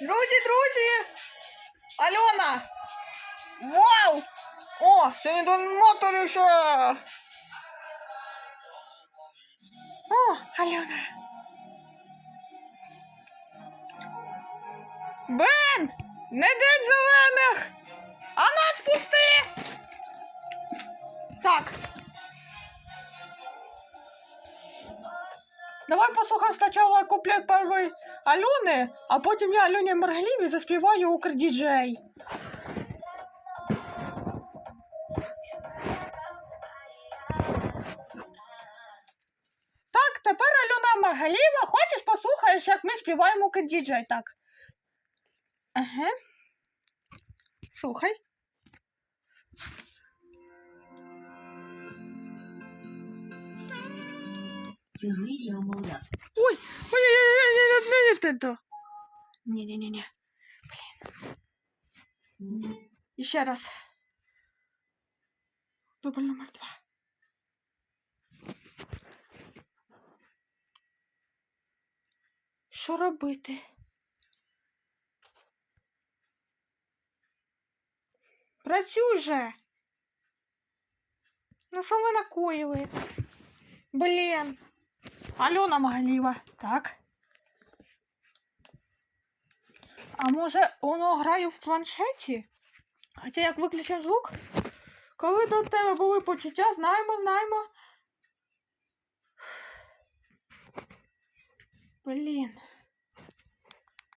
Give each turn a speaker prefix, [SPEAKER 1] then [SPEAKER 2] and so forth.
[SPEAKER 1] Друзі, друзі! Альона! Вау! О, сьогодні до мотору ще! О, Альона! Бен! Не день зелених! А нас пусти! Так. Давай послухаємо спочатку куплет першої Альони, а потім я Альоні Маргаліві заспіваю Укрдіджей. Так, тепер Альона Маргаліва. Хочеш послухаєш, як ми співаємо Укрдіджей, так? Ага. Слухай. Ой, ой, ой, ой, ой. Не-не-не-не. Блин. Еще раз. Дубль номер два. Що робити? Працюй же. Ну що ви накоїли? Блін. Альона Магаліва. Так. А може воно грає в планшеті? Хоча як виключив звук, коли до тебе були почуття, знаємо, знаємо. Блін.